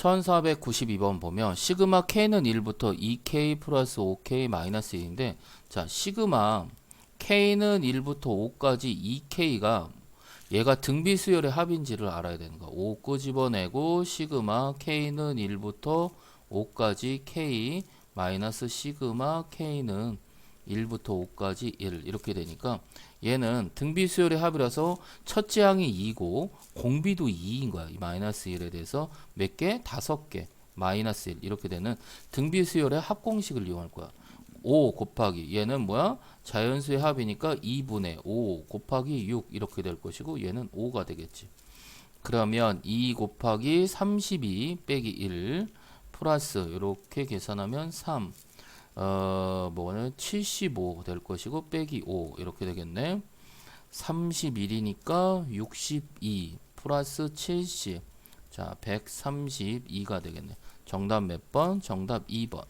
1492번 보면 시그마 k는 1부터 2k 플러스 5k 마이너스 1인데 자 시그마 k는 1부터 5까지 2k가 얘가 등비 수열의 합인지를 알아야 되는 거야. 5 끄집어내고 시그마 k는 1부터 5까지 k 마이너스 시그마 k는 1부터 5까지 1 이렇게 되니까 얘는 등비 수열의 합이라서 첫째 항이 2고 공비도 2인 거야. 이 마이너스 1에 대해서 몇 개? 다섯 개. 마이너스 1 이렇게 되는 등비 수열의 합 공식을 이용할 거야. 5 곱하기 얘는 뭐야? 자연수의 합이니까 2분의 5 곱하기 6 이렇게 될 것이고 얘는 5가 되겠지. 그러면 2 곱하기 32 빼기 1 플러스 이렇게 계산하면 3 어, 뭐는 75 될 것이고 빼기 5 이렇게 되겠네. 31이니까 62 플러스 70. 자, 132가 되겠네. 정답 몇 번? 정답 2번.